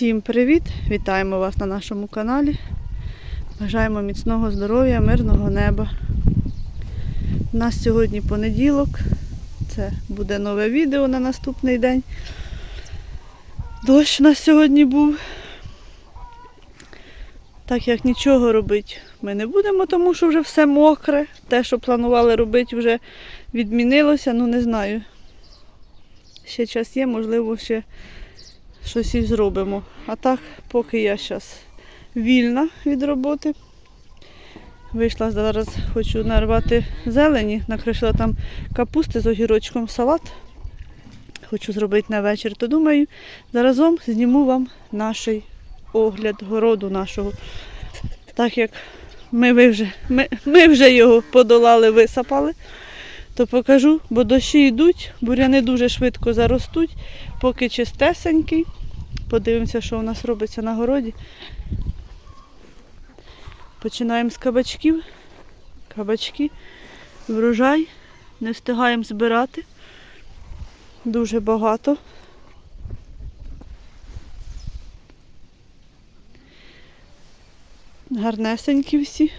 Всім привіт! Вітаємо вас на нашому каналі. Бажаємо міцного здоров'я, мирного неба. У нас сьогодні понеділок. Це буде нове відео на наступний день. Дощ у нас сьогодні був. Так як нічого робити ми не будемо, тому що вже все мокре. Те, що планували робити, вже відмінилося. Ну не знаю. Ще час є, можливо, ще щось і зробимо. А так, поки я зараз вільна від роботи. Вийшла зараз, хочу нарвати зелені, накришила там капусти з огірочком салат. Хочу зробити на вечір, то думаю, заразом зніму вам наш огляд городу нашого. Так як ми, ви вже, ми, ми вже його подолали, висапали, то покажу, бо дощі йдуть, буряни дуже швидко заростуть, поки чистесенький. Подивимося, що у нас робиться на городі. Починаємо з кабачків. Кабачки, врожай. Не встигаємо збирати. Дуже багато. Гарнесенькі всі.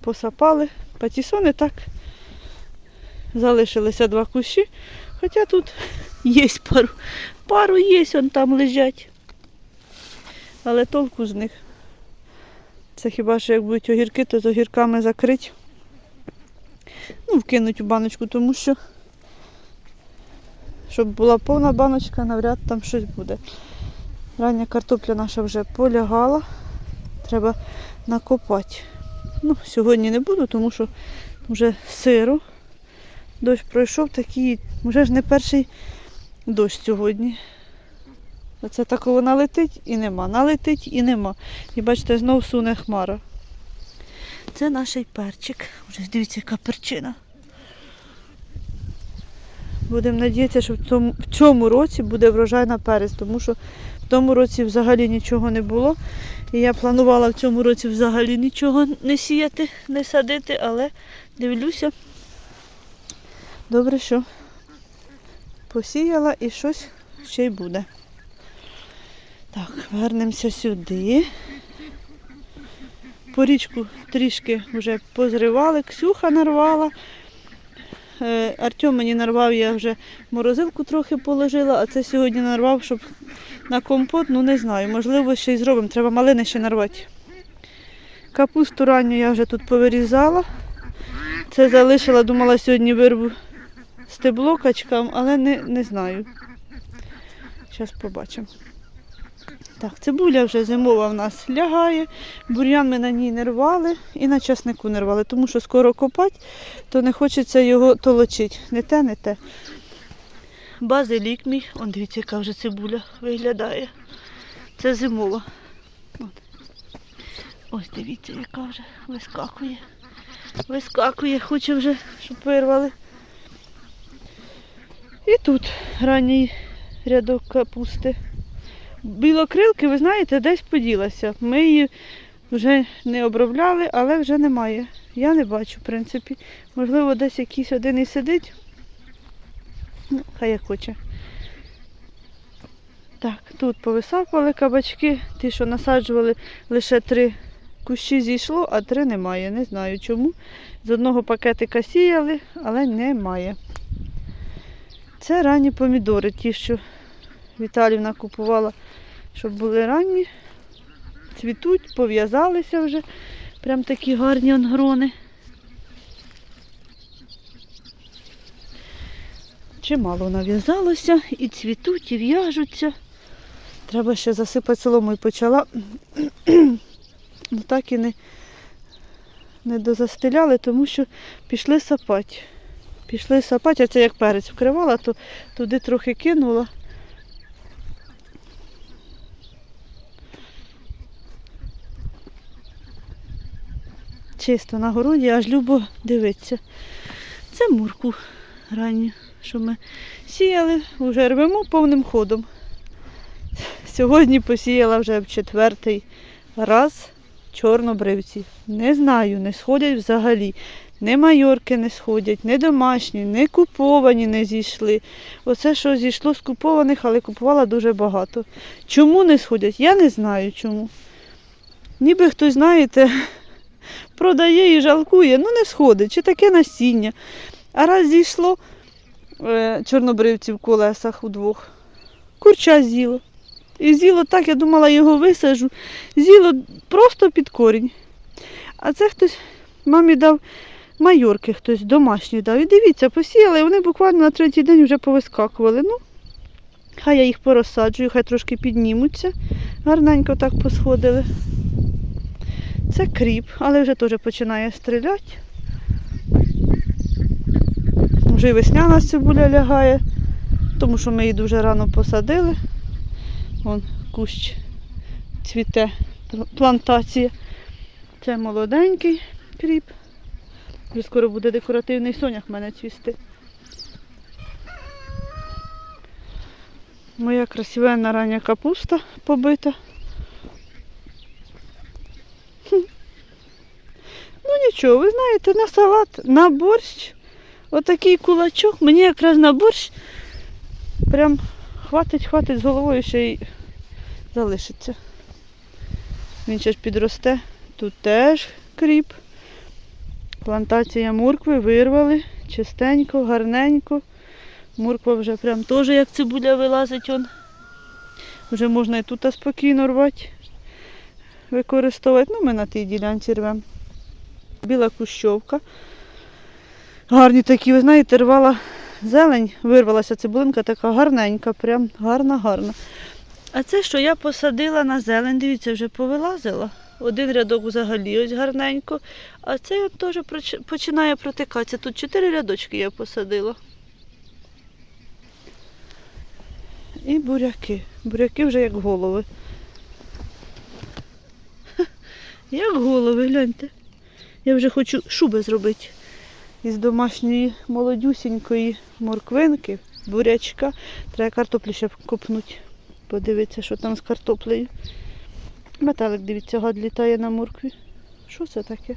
Посапали. Патісони так. Залишилися два кущі. Хоча тут є пару. Пару є, он там лежать. Але толку з них. Це хіба що як будуть огірки, то з огірками закрити. Ну, вкинуть у баночку, тому що, щоб була повна баночка, навряд там щось буде. Рання картопля наша вже полягала. Треба накопати. Ну, сьогодні не буду, тому що вже сиро. Дощ пройшов такий, вже ж не перший дощ сьогодні. Оце так вона летить і нема. Налетить і нема. І бачите, знов суне хмара. Це наш перчик. Вже дивіться, яка перчина. Будемо надіятися, що в цьому, в цьому році буде врожай на перець, тому що в тому році взагалі нічого не було. І я планувала в цьому році взагалі нічого не сіяти, не садити, але дивлюся. Добре, що посіяла і щось ще й буде. Так, вернемося сюди. Порічку трішки вже позривали, Ксюха нарвала. Е, Артем мені нарвав, я вже морозилку трохи положила, а це сьогодні нарвав, щоб на компот, ну не знаю, можливо, ще й зробимо. Треба малини ще нарвати. Капусту ранню я вже тут повирізала. Це залишила, думала, сьогодні вирву стебло качкам, але не, не знаю. Зараз побачимо. Так, цибуля вже зимова в нас лягає, бур'ян ми на ній не рвали і на часнику не рвали, тому що скоро копати, то не хочеться його толочити. Не те, не те. Базилік мій, он дивіться, яка вже цибуля виглядає. Це зимова. От. Ось дивіться, яка вже вискакує. Вискакує, хоче вже, щоб вирвали. І тут ранній рядок капусти. Білокрилки, ви знаєте, десь поділася. Ми її вже не обробляли, але вже немає. Я не бачу, в принципі. Можливо, десь якийсь один і сидить. Ну, хай як хоче. Так, тут повисапали кабачки. Ті, що насаджували, лише три кущі зійшло, а три немає. Не знаю чому. З одного пакетика сіяли, але немає. Це ранні помідори, ті, що Віталівна купувала, щоб були ранні. Цвітуть, пов'язалися вже. Прям такі гарні ангрони. Чимало нав'язалося, і цвітуть, і в'яжуться. Треба ще засипати соломою почала. Ну так і не, не дозастеляли, тому що пішли сапати. Пішли сапати, це як перець вкривала, то туди трохи кинула. Чисто на городі, аж любо дивиться. Це мурку ранню, що ми сіяли, вже рвемо повним ходом. Сьогодні посіяла вже в четвертий раз чорнобривці. Не знаю, не сходять взагалі. не майорки не сходять, не домашні, не куповані не зійшли. Оце, що зійшло з купованих, але купувала дуже багато. Чому не сходять? Я не знаю чому. Ніби хтось, знаєте, продає і жалкує, ну не сходить, чи таке насіння. А раз зійшло е, чорнобривці в колесах удвох, курча з'їло. І з'їло так, я думала, його висажу. З'їло просто під корінь. А це хтось мамі дав майорки, хтось домашні дав. І дивіться, посіяли, вони буквально на третій день вже повискакували. Ну, хай я їх порозсаджую, хай трошки піднімуться. Гарненько так посходили. Це кріп, але вже теж починає стріляти. Вже і весняна цибуля лягає, тому що ми її дуже рано посадили. Вон кущ цвіте, плантація. Це молоденький кріп. Вже скоро буде декоративний сонях в мене цвісти. Моя красивенна рання капуста побита. Ну нічого, ви знаєте, на салат, на борщ. Отакий кулачок. Мені якраз на борщ прям хватить, хватить з головою ще й залишиться. Він ще ж підросте. Тут теж кріп. Плантація моркви вирвали. Чистенько, гарненько. Морква вже прям теж як цибуля вилазить. Он. Вже можна і тут спокійно рвати, використовувати. Ну, ми на тій ділянці рвемо. Біла кущовка. Гарні такі, ви знаєте, рвала зелень, вирвалася цибулинка така гарненька, прям гарна-гарна. А це, що я посадила на зелень, дивіться, вже повилазила. Один рядок взагалі ось гарненько, а цей теж починає протикатися. Тут чотири рядочки я посадила. І буряки. Буряки вже як голови. Як голови, гляньте. Я вже хочу шуби зробити із домашньої молодюсінької морквинки, бурячка. Треба картоплі ще копнути. Подивитися, що там з картоплею. Метелик, дивіться, гад літає на моркві. Що це таке?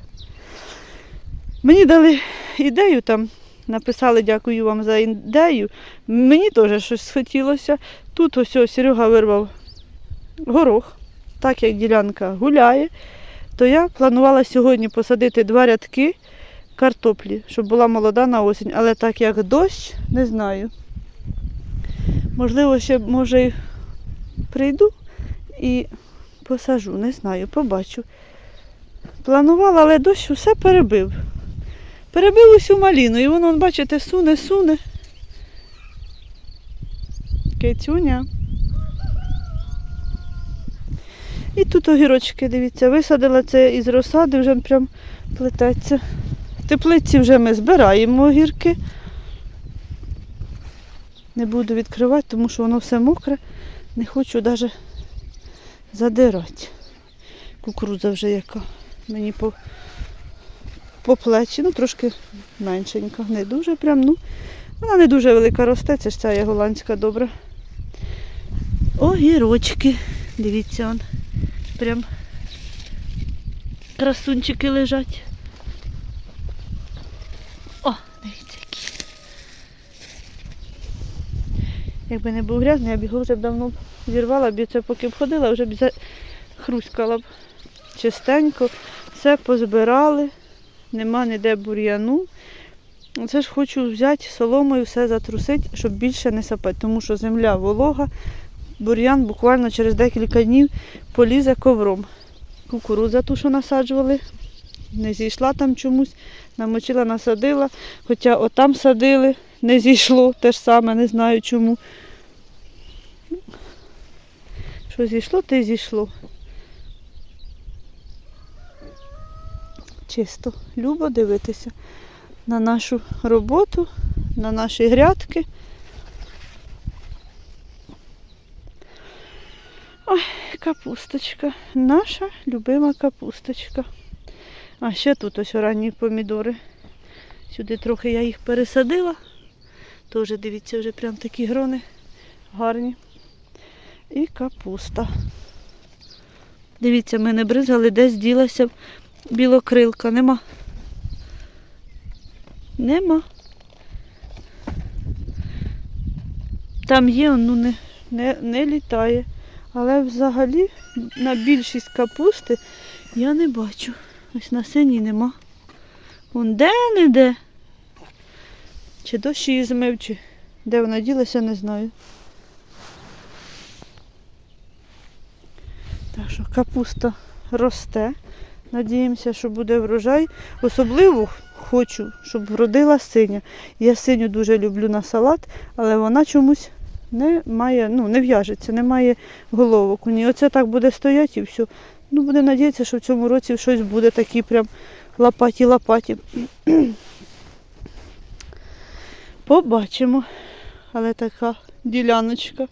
Мені дали ідею там, написали дякую вам за ідею. Мені теж щось схотілося. Тут ось ось Серега вирвав горох, так як ділянка гуляє, то я планувала сьогодні посадити два рядки картоплі, щоб була молода на осінь. Але так як дощ, не знаю. Можливо, ще може прийду і посажу, не знаю, побачу. Планувала, але дощ усе перебив. Перебив усю маліну, і воно, бачите, суне, суне. Кицюня. І тут огірочки, дивіться, висадила це із розсади, вже прям плететься. Теплиці вже ми збираємо огірки. Не буду відкривати, тому що воно все мокре. Не хочу навіть задирати. Кукурудза вже яка. Мені по, по плечі, ну трошки меншенька. Не дуже прям, ну. Вона не дуже велика росте, це ж ця є голландська добра. Огірочки. Дивіться, он. Прям красунчики лежать. О, дивіться які. Якби не був грязний, я б його вже б давно зірвала, б це поки б ходила, вже б хруськала б чистенько. Все позбирали, нема ніде бур'яну. Це ж хочу взяти соломою, все затрусити, щоб більше не сапати, тому що земля волога, бур'ян буквально через декілька днів полізе ковром. Кукурудза ту, що насаджували, не зійшла там чомусь, намочила, насадила, хоча отам садили, не зійшло те ж саме, не знаю чому. Що зійшло, те зійшло. Чисто, любо дивитися на нашу роботу, на наші грядки. Ой, капусточка. Наша любима капусточка. А ще тут ось ранні помідори. Сюди трохи я їх пересадила. Теж дивіться, вже прям такі грони гарні. І капуста. Дивіться, ми не бризгали, десь ділася білокрилка. Нема. Нема. Там є, ну не, не, не літає. Але взагалі на більшість капусти я не бачу. Ось на синій нема. Вон де-не-де. Чи дощ її змив, чи де вона ділася, не знаю. Так що капуста росте. Надіємося, що буде врожай. Особливо хочу, щоб вродила синя. Я синю дуже люблю на салат, але вона чомусь не має, ну, не в'яжеться, не має головок. У ній оце так буде стояти і все. Ну, буде надіятися, що в цьому році щось буде такі прям лопаті-лопаті. Побачимо. Але така діляночка.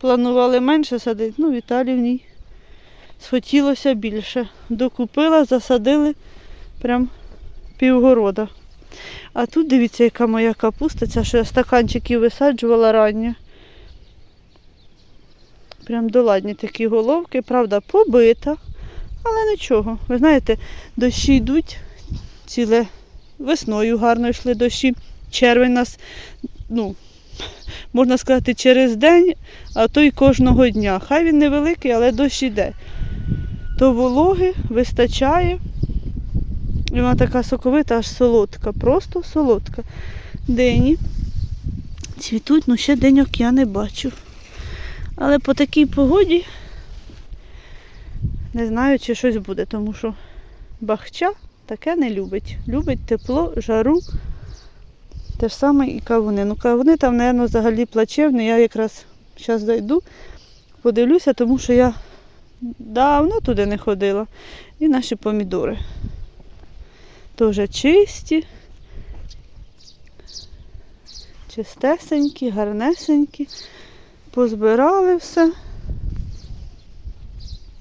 Планували менше садити, ну, Віталій в ній схотілося більше. Докупила, засадили прям півгорода. А тут дивіться, яка моя капуста, ця, що я стаканчики висаджувала рання. Прям доладні такі головки, правда, побита, але нічого. Ви знаєте, дощі йдуть ціле весною гарно йшли дощі. Червень нас, ну, можна сказати, через день, а то й кожного дня. Хай він невеликий, але дощ іде. То вологи вистачає. І вона така соковита, аж солодка, просто солодка. Дині цвітуть, ну ще деньок я не бачу. Але по такій погоді не знаю, чи щось буде, тому що бахча таке не любить. Любить тепло, жару. Те ж саме і кавуни. Ну, кавуни там, мабуть, взагалі плачевні. Я якраз зараз зайду, подивлюся, тому що я давно туди не ходила. І наші помідори. Теж чисті, чистесенькі, гарнесенькі. Позбирали все.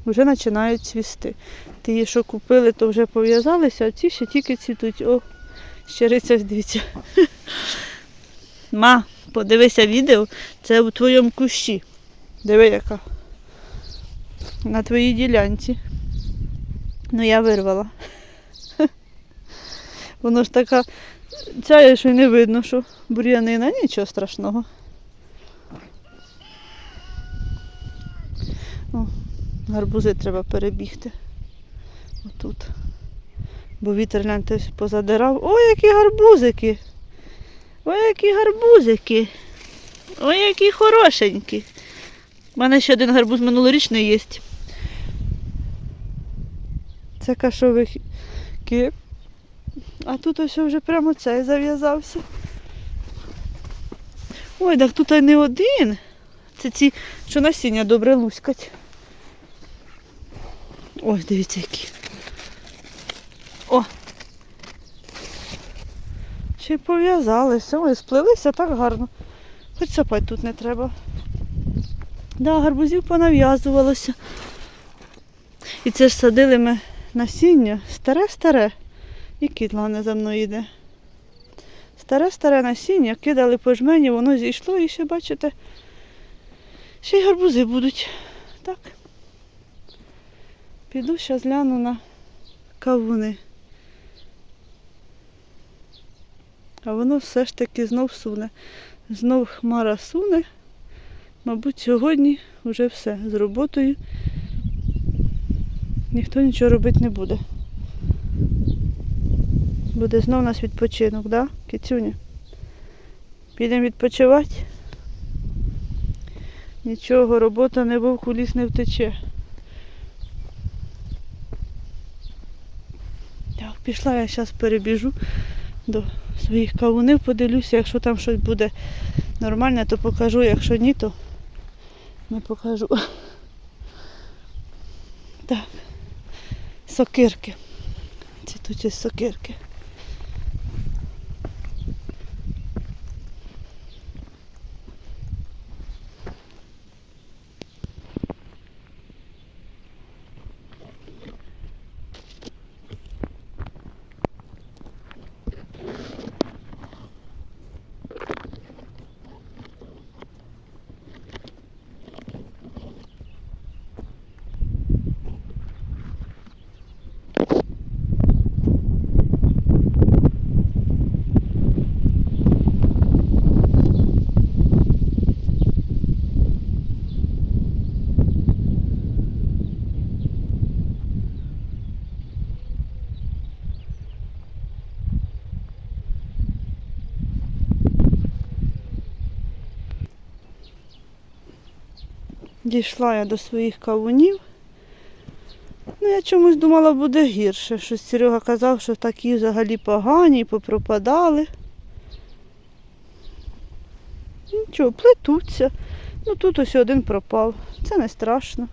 Вже починають цвісти. Ті, що купили, то вже пов'язалися, а ці ще тільки цвітуть. О, щириця, дивіться. Ма, подивися відео, це у твоєму кущі. Диви яка. На твоїй ділянці. Ну я вирвала. Воно ж така, ця що не видно, що бур'янина, нічого страшного. О, гарбузи треба перебігти. Отут. Бо вітер гляньте, позадирав. Ой, які гарбузики! Ой, які гарбузики! Ой, які хорошенькі! У мене ще один гарбуз минулорічний є. Це кашовики. А тут ось вже прямо цей зав'язався. Ой, так тут не один. Це ці, що насіння добре луськать. Ось, дивіться які. О! Ще й пов'язалися. Ой, сплелися так гарно. Хоч сапати тут не треба. Да, гарбузів понав'язувалося. І це ж садили ми насіння старе-старе. І кіт главне за мною йде. Старе-старе насіння, кидали по жмені, воно зійшло і ще, бачите, ще й гарбузи будуть. Так. Піду зараз гляну на кавуни. А воно все ж таки знов суне. Знов хмара суне. Мабуть, сьогодні вже все з роботою. Ніхто нічого робити не буде. Буде знов у нас відпочинок, да, Кицюня? Підемо відпочивати. Нічого, робота не вовку ліс не втече. Так, пішла я зараз перебіжу до своїх кавунів, подивлюся, якщо там щось буде нормальне, то покажу, якщо ні, то не покажу. Так, сокирки. Цвітучі сокирки. Дійшла я до своїх кавунів. Ну, я чомусь думала, буде гірше. Щось Серега казав, що такі взагалі погані, попропадали. Нічого, плетуться. Ну тут ось один пропав. Це не страшно.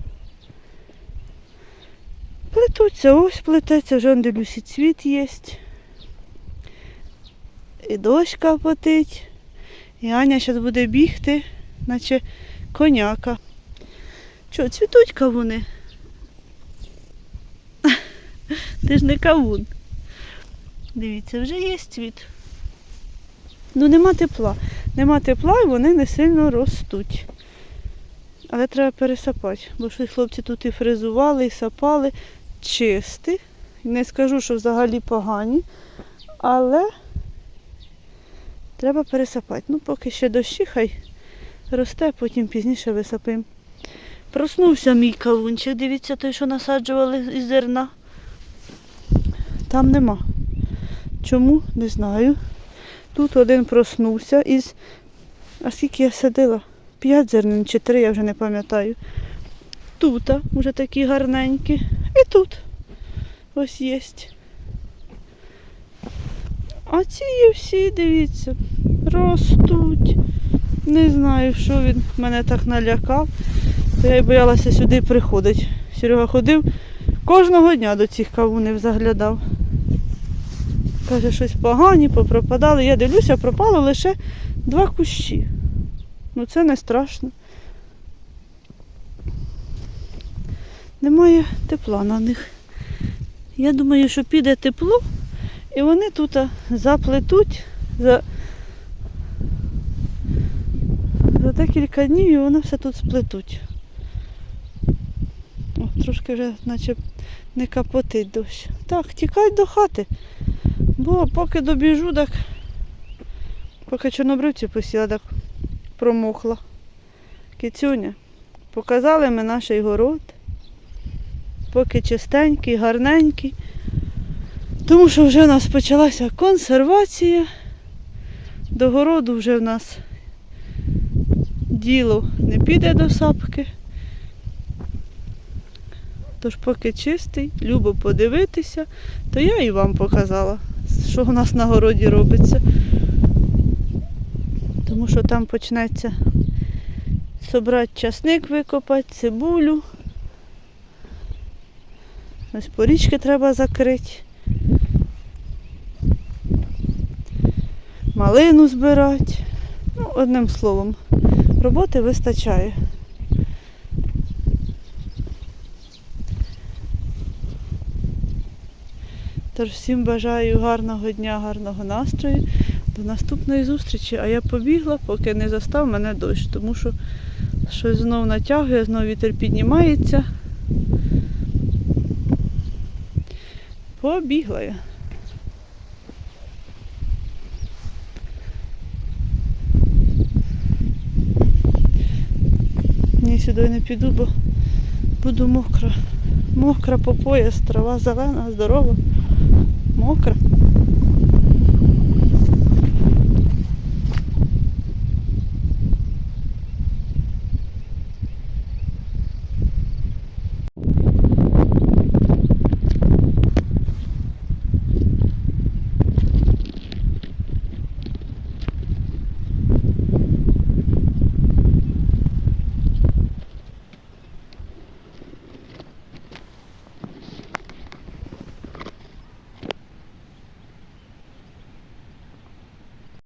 Плетуться, ось плететься, вже і цвіт є. І дощ капотить. І Аня зараз буде бігти, наче коняка. Що, цвітуть кавуни? Ти ж не кавун. Дивіться, вже є цвіт. Ну нема тепла. Нема тепла і вони не сильно ростуть. Але треба пересапати, бо щось хлопці тут і фрезували, і сапали чисті. Не скажу, що взагалі погані, але треба пересапати. Ну, поки ще дощі, хай росте, потім пізніше висапимо. Проснувся мій кавунчик, дивіться, той, що насаджували із зерна. Там нема. Чому? Не знаю. Тут один проснувся із. А скільки я садила? П'ять зернин чи три, я вже не пам'ятаю. Тут вже такі гарненькі. І тут ось є. А ці всі, дивіться, ростуть. Не знаю, що він мене так налякав. То я й боялася сюди приходити. Серега ходив кожного дня до цих кавунів заглядав. Каже, щось погані, попропадали. Я дивлюся, пропало лише два кущі. Ну це не страшно. Немає тепла на них. Я думаю, що піде тепло, і вони тут заплетуть за, за декілька днів і вони все тут сплетуть. Трошки вже наче не капотить дощ. Так, тікай до хати. Бо поки добіжу, так поки чорнобривці посіла, так промокла. Кицюня, показали ми наш город. Поки чистенький, гарненький. Тому що вже в нас почалася консервація. До городу вже в нас діло не піде до сапки. Тож поки чистий, любо подивитися, то я і вам показала, що у нас на городі робиться. Тому що там почнеться собрати часник викопати, цибулю. Ось порічки треба закрити. Малину збирати. Ну, одним словом, роботи вистачає. Тож всім бажаю гарного дня, гарного настрою. До наступної зустрічі. А я побігла, поки не застав мене дощ, тому що щось знов натягує, знов вітер піднімається. Побігла я. Ні, сюди не піду, бо буду мокра. Мокра по пояс, трава зелена, здорова, мокра.